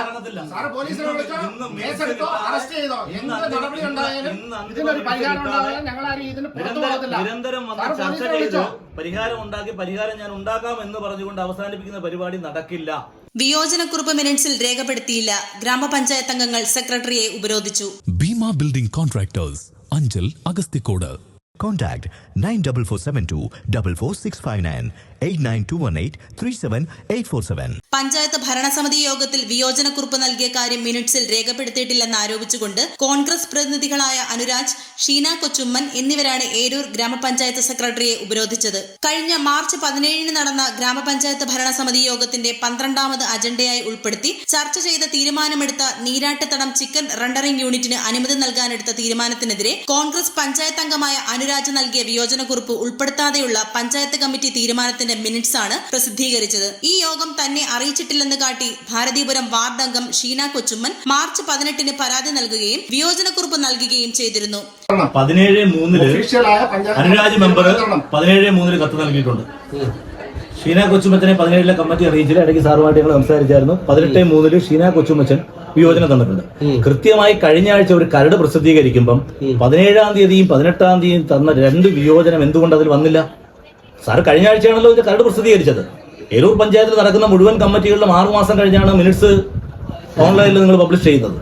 നടക്കത്തില്ല. സാറ് പോലീസിനെ വിളിച്ചോ? കേസെടുത്തോ അറസ്റ്റ് ചെയ്തോ? ഇന്ന് എന്ത് നടപടി ഉണ്ടായാലും ഇതിനൊരു മിനിറ്റ്സ് പരിഹാരം ഉണ്ടായാലും ഞങ്ങൾ ആരും ഇതിന് പുറത്തു നിരന്തരം പോകത്തില്ല. വന്ന് സാറ് ചർച്ച ചെയ്ത് പരിഹാരം ഉണ്ടാക്കി പരിഹാരം ഞാൻ ഉണ്ടാക്കാം എന്ന് പറഞ്ഞുകൊണ്ട് അവസാനിപ്പിക്കുന്ന പരിപാടി നടക്കില്ല. വിയോജനക്കുറിപ്പ് മിനിറ്റ്സിൽ രേഖപ്പെടുത്തിയില്ല. ഗ്രാമപഞ്ചായത്ത് അംഗങ്ങൾ സെക്രട്ടറിയെ ഉപരോധിച്ചു. Bhima building contractors Anchal Agasthikode Contact 94472 44659 89218 37847. Panchayat ഭരണസമിതി യോഗത്തിൽ വിയോജനക്കുറിപ്പ് നൽകിയ കാര്യം മിനിറ്റ്സിൽ രേഖപ്പെടുത്തിയിട്ടില്ലെന്ന് ആരോപിച്ചുകൊണ്ട് കോൺഗ്രസ് പ്രതിനിധികളായ അനുരാജ് ഷീന കൊച്ചുമ്മൻ എന്നിവരാണ് ഏരൂർ ഗ്രാമപഞ്ചായത്ത് സെക്രട്ടറിയെ ഉപരോധിച്ചത് കഴിഞ്ഞ മാർച്ച് പതിനേഴിന് നടന്ന ഗ്രാമപഞ്ചായത്ത് ഭരണസമിതി യോഗത്തിന്റെ പന്ത്രണ്ടാമത് അജണ്ടയായി ഉൾപ്പെടുത്തി ചർച്ച ചെയ്ത തീരുമാനമെടുത്ത നീരാട്ടുതടം ചിക്കൻ റണ്ടറിംഗ് യൂണിറ്റിന് അനുമതി നൽകാനെടുത്ത തീരുമാനത്തിനെതിരെ കോൺഗ്രസ് പഞ്ചായത്ത് അംഗമായ അനുരാജ് നൽകിയ വിയോജനക്കുറിപ്പ് ഉൾപ്പെടുത്താതെയുള്ള പഞ്ചായത്ത് കമ്മിറ്റി തീരുമാനത്തിന്റെ മിനിറ്റ്സ് ആണ് പ്രസിദ്ധീകരിച്ചത്. ഈ യോഗം തന്നെ അറിയിച്ചിട്ടില്ലെന്ന് കാട്ടി ഭാരതീപുരം വാർഡ് അംഗം ഷീന കൊച്ചുമ്മൻ മാർച്ച് പതിനെട്ടിന് പരാതി നൽകുകയും വിയോജനക്കുറിപ്പ് നൽകുകയും ചെയ്തിരുന്നു. പതിനേഴ് മൂന്നിൽ ഒഫീഷ്യലായ പഞ്ചായത്ത് അനുരാജ് മെമ്പർ. പതിനേഴ് മൂന്നിൽ കത്ത് നൽകിയിട്ടുണ്ട്. ഷീന കൊച്ചുമച്ചനെ പതിനേഴിലെ കമ്മിറ്റി അറിയിച്ചില്ല. ഇടയ്ക്ക് സാറുമായിട്ട് ഞങ്ങൾ സംസാരിച്ചായിരുന്നു. പതിനെട്ട് മൂന്നിൽ ഷീന കൊച്ചുമച്ചൻ വിയോജനം തന്നിട്ടുണ്ട്. കൃത്യമായി കഴിഞ്ഞ ആഴ്ച ഒരു കരട് പ്രസിദ്ധീകരിക്കുമ്പം പതിനേഴാം തീയതിയും പതിനെട്ടാം തീയതിയും തന്ന രണ്ട് വിയോജനം എന്തുകൊണ്ട് അതിൽ വന്നില്ല? സാർ കഴിഞ്ഞ ആഴ്ചയാണല്ലോ ഇതിന്റെ കരട് പ്രസിദ്ധീകരിച്ചത്. ഏലൂർ പഞ്ചായത്തിൽ നടക്കുന്ന മുഴുവൻ കമ്മിറ്റികളിലും ആറു മാസം കഴിഞ്ഞാണ് മിനിറ്റ്സ് ഓൺലൈനിൽ നിങ്ങൾ പബ്ലിഷ് ചെയ്യുന്നത്.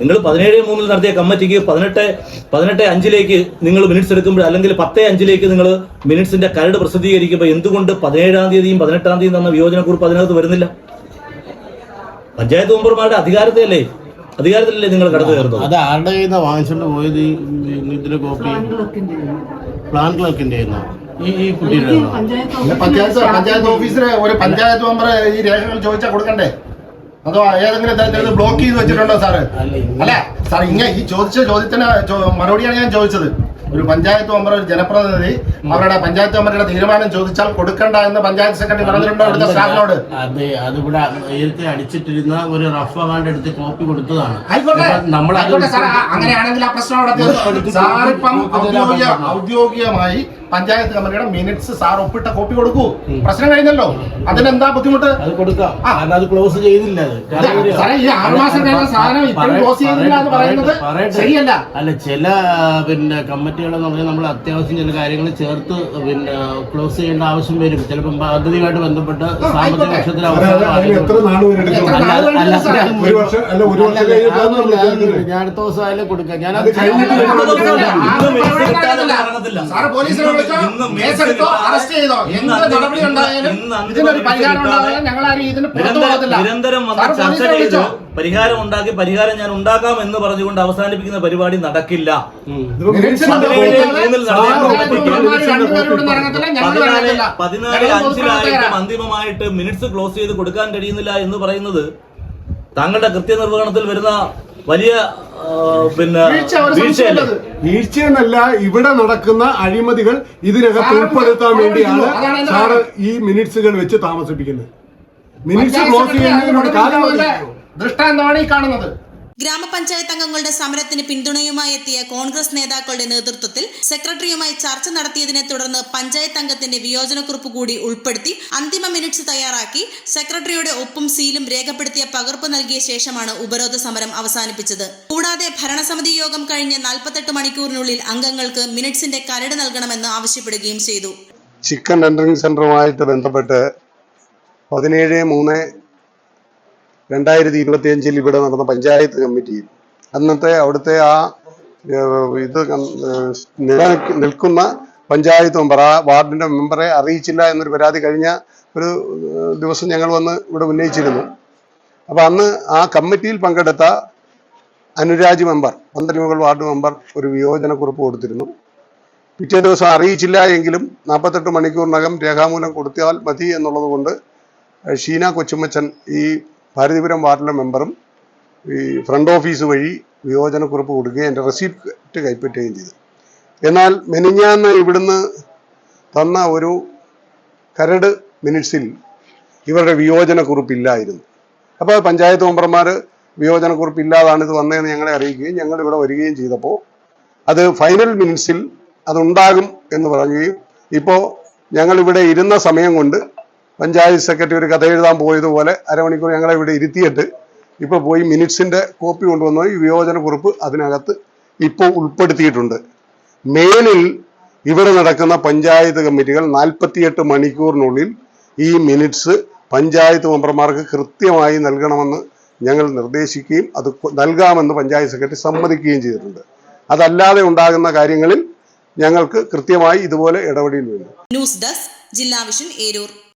നിങ്ങൾ പതിനേഴ് മൂന്നിൽ നടത്തിയ കമ്മിറ്റിക്ക് പതിനെട്ട് പതിനെട്ട് അഞ്ചിലേക്ക് നിങ്ങൾ മിനിറ്റ്സ് എടുക്കുമ്പോൾ അല്ലെങ്കിൽ പത്ത് അഞ്ചിലേക്ക് നിങ്ങൾ മിനിറ്റ്സിന്റെ കരട് പ്രസിദ്ധീകരിക്കുമ്പോൾ എന്തുകൊണ്ട് പതിനേഴാം തീയതിയും പതിനെട്ടാം തീയതിയും തന്ന വിയോജനക്കുറിപ്പ് അതിനകത്ത് വരുന്നില്ല? പഞ്ചായത്ത് മെമ്പർമാരുടെ അധികാരത്തിലല്ലേ? അധികാരത്തിലല്ലേ നിങ്ങൾ കടന്നു കയറുന്നത്? അത് ആരുടെ കയ്യിൽ നിന്നാണ് വാങ്ങിച്ചുകൊണ്ട് പോയത് ഈ ഇതിന്റെ കോപ്പി? പ്ലാൻ ക്ലർക്കിന്റെ? ഈ ഈ കുട്ടിയുടെ പഞ്ചായത്ത് പഞ്ചായത്ത് ഓഫീസിലെ ഒരു പഞ്ചായത്ത് മെമ്പർ ഈ രേഖകൾ ചോദിച്ചാൽ കൊടുക്കണ്ടേ? അതോ ഏതെങ്കിലും തരത്തിൽ ബ്ലോക്ക് ചെയ്ത് വെച്ചിട്ടുണ്ടോ സാറ്? അല്ല, അല്ല സാർ ഇങ്ങനെ ഈ ചോദിച്ച ചോദ്യത്തിന് മറുപടിയാണ് ഞാൻ ചോദിച്ചത്. ഒരു പഞ്ചായത്ത് മെമ്പർ ഒരു ജനപ്രതിനിധി അവരുടെ പഞ്ചായത്ത് മെമ്പറുടെ തീരുമാനം ചോദിച്ചാൽ കൊടുക്കണ്ട എന്ന് പഞ്ചായത്ത് സെക്രട്ടറി പറഞ്ഞിട്ടുണ്ടോ ഇവിടുത്തെ സ്റ്റാഫിനോട്? അതെ അതിവിടെ നേരത്തെ അടിച്ചിട്ടിരുന്ന ഒരു റഫ് അകാണ്ട് എടുത്ത് കോപ്പി കൊടുത്തതാണ്. നമ്മൾ അങ്ങനെയാണെങ്കിൽ ആ പ്രശ്നം. സാറിപ്പം ഔദ്യോഗിക ഔദ്യോഗികമായി പഞ്ചായത്ത് കമ്മിറ്റിയുടെ മിനിറ്റ്സ് സാർ ഒപ്പിട്ട കോപ്പി കൊടുക്കൂ. പ്രശ്നം കഴിഞ്ഞല്ലോ. അതിനെന്താ ബുദ്ധിമുട്ട്? അത് കൊടുക്കാം. അത് ക്ലോസ് ചെയ്തില്ല ഈ കഴിഞ്ഞ സാധനം ഇപ്പോഴും ക്ലോസ് എന്ന് പറയുന്നത്. ശരിയല്ല. അല്ല ചില പിന്നെ കമ്മിറ്റികളെന്ന് പറഞ്ഞാൽ നമ്മൾ അത്യാവശ്യം ചില കാര്യങ്ങൾ ചേർത്ത് പിന്നെ ക്ലോസ് ചെയ്യേണ്ട ആവശ്യം വരും. ചിലപ്പോൾ പദ്ധതിയുമായിട്ട് ബന്ധപ്പെട്ട് സാമ്പത്തിക പക്ഷത്തിൽ വർഷത്തിൽ ഞാൻ അടുത്ത ദിവസം കൊടുക്കാം. ഞാൻ നിരന്തരം വന്ന് ചർച്ച ചെയ്ത് പരിഹാരം ഉണ്ടാക്കി പരിഹാരം ഞാൻ ഉണ്ടാക്കാം എന്ന് പറഞ്ഞുകൊണ്ട് അവസാനിപ്പിക്കുന്ന പരിപാടി നടക്കില്ല. പതിനാല് അഞ്ചിലായിട്ടും അന്തിമമായിട്ട് മിനിറ്റ്സ് ക്ലോസ് ചെയ്ത് കൊടുക്കാൻ കഴിയുന്നില്ല എന്ന് പറയുന്നത് താങ്കളുടെ കൃത്യനിർവഹണത്തിൽ വരുന്ന വലിയ പിന്നെ. വീഴ്ചയെന്നല്ല ഇവിടെ നടക്കുന്ന അഴിമതികൾ ഇതിനകത്ത് ഉൾപ്പെടുത്താൻ വേണ്ടിയാണ് സാറ് ഈ മിനിറ്റ്സുകൾ വെച്ച് താമസിപ്പിക്കുന്നത്. മിനിറ്റ്സ് ക്ലോസ് ചെയ്യുന്നതിനോട് ചെയ്യുന്നതിനൊരു അതിന് കാലം കൊടുക്കുന്നതിന്റെ ദൃഷ്ടാന്തമാണ് ഈ കാണുന്നത്. ഗ്രാമപഞ്ചായത്ത് അംഗങ്ങളുടെ സമരത്തിന് പിന്തുണയുമായി എത്തിയ കോൺഗ്രസ് നേതാക്കളുടെ നേതൃത്വത്തിൽ സെക്രട്ടറിയുമായി ചർച്ച നടത്തിയതിനെ തുടർന്ന് പഞ്ചായത്ത് അംഗത്തിന്റെ വിയോജനക്കുറിപ്പ് കൂടി ഉൾപ്പെടുത്തി അന്തിമ മിനിറ്റ്സ് തയ്യാറാക്കി സെക്രട്ടറിയുടെ ഒപ്പും സീലും രേഖപ്പെടുത്തിയ പകർപ്പ് നൽകിയ ശേഷമാണ് ഉപരോധ സമരം അവസാനിപ്പിച്ചത്. കൂടാതെ ഭരണസമിതി യോഗം കഴിഞ്ഞ് നാൽപ്പത്തെട്ട് മണിക്കൂറിനുള്ളിൽ അംഗങ്ങൾക്ക് മിനിറ്റ്സിന്റെ കരട് നൽകണമെന്ന് ആവശ്യപ്പെടുകയും ചെയ്തു. ചിക്കൻ ടെൻഡറിംഗ് സെന്ററുമായിട്ട് ബന്ധപ്പെട്ട് പതിനേഴ് മൂന്ന് രണ്ടായിരത്തി ഇരുപത്തി അഞ്ചിൽ ഇവിടെ നടന്ന പഞ്ചായത്ത് കമ്മിറ്റിയിൽ അന്നത്തെ അവിടുത്തെ ആ ഇത് നിൽക്കുന്ന പഞ്ചായത്ത് മെമ്പർ ആ വാർഡിന്റെ മെമ്പറെ അറിയിച്ചില്ല എന്നൊരു പരാതി കഴിഞ്ഞ ഒരു ദിവസം ഞങ്ങൾ വന്ന് ഇവിടെ ഉന്നയിച്ചിരുന്നു. അപ്പൊ അന്ന് ആ കമ്മിറ്റിയിൽ പങ്കെടുത്ത Anuraj member Panthalimukal ward member ഒരു വിയോജന കുറിപ്പ് കൊടുത്തിരുന്നു. പിറ്റേ ദിവസം അറിയിച്ചില്ല എങ്കിലും നാൽപ്പത്തെട്ട് മണിക്കൂറിനകം രേഖാമൂലം കൊടുത്താൽ മതി എന്നുള്ളത് കൊണ്ട് ഷീന കൊച്ചുമച്ചൻ ഈ ഭാരതീപുരം വാർഡിലെ മെമ്പറും ഈ ഫ്രണ്ട് ഓഫീസ് വഴി വിയോജനക്കുറിപ്പ് കൊടുക്കുകയും എന്റെ റെസിപ്റ്റ് കൈപ്പറ്റുകയും ചെയ്തു. എന്നാൽ മെനിഞ്ഞാന്ന് ഇവിടുന്ന് തന്ന ഒരു കരട് മിനിറ്റ്സിൽ ഇവരുടെ വിയോജനക്കുറിപ്പില്ലായിരുന്നു. അപ്പോൾ പഞ്ചായത്ത് മെമ്പർമാർ വിയോജനക്കുറിപ്പില്ലാതാണ് ഇത് വന്നതെന്ന് ഞങ്ങളെ അറിയിക്കുകയും ഞങ്ങൾ ഇവിടെ വരികയും ചെയ്തപ്പോൾ അത് ഫൈനൽ മിനിറ്റ്സിൽ അതുണ്ടാകും എന്ന് പറയുകയും ഇപ്പോൾ ഞങ്ങൾ ഇവിടെ ഇരുന്ന സമയം കൊണ്ട് പഞ്ചായത്ത് സെക്രട്ടറി ഒരു കഥ എഴുതാൻ പോയതുപോലെ അരമണിക്കൂർ ഞങ്ങളെ ഇവിടെ ഇരുത്തിയിട്ട് ഇപ്പോൾ പോയി മിനിറ്റ്സിന്റെ കോപ്പി കൊണ്ടുവന്ന ഈ വിയോജന കുറിപ്പ് അതിനകത്ത് ഇപ്പോൾ ഉൾപ്പെടുത്തിയിട്ടുണ്ട്. മേലിൽ ഇവിടെ നടക്കുന്ന പഞ്ചായത്ത് കമ്മിറ്റികൾ നാൽപ്പത്തിയെട്ട് മണിക്കൂറിനുള്ളിൽ ഈ മിനിറ്റ്സ് പഞ്ചായത്ത് മെമ്പർമാർക്ക് കൃത്യമായി നൽകണമെന്ന് ഞങ്ങൾ നിർദ്ദേശിക്കുകയും അത് നൽകാമെന്ന് പഞ്ചായത്ത് സെക്രട്ടറി സമ്മതിക്കുകയും ചെയ്തിട്ടുണ്ട്. അതല്ലാതെ ഉണ്ടാകുന്ന കാര്യങ്ങളിൽ ഞങ്ങൾക്ക് കൃത്യമായി ഇതുപോലെ ഇടപെടൽ വേണം news desk Jilla vision Eroor.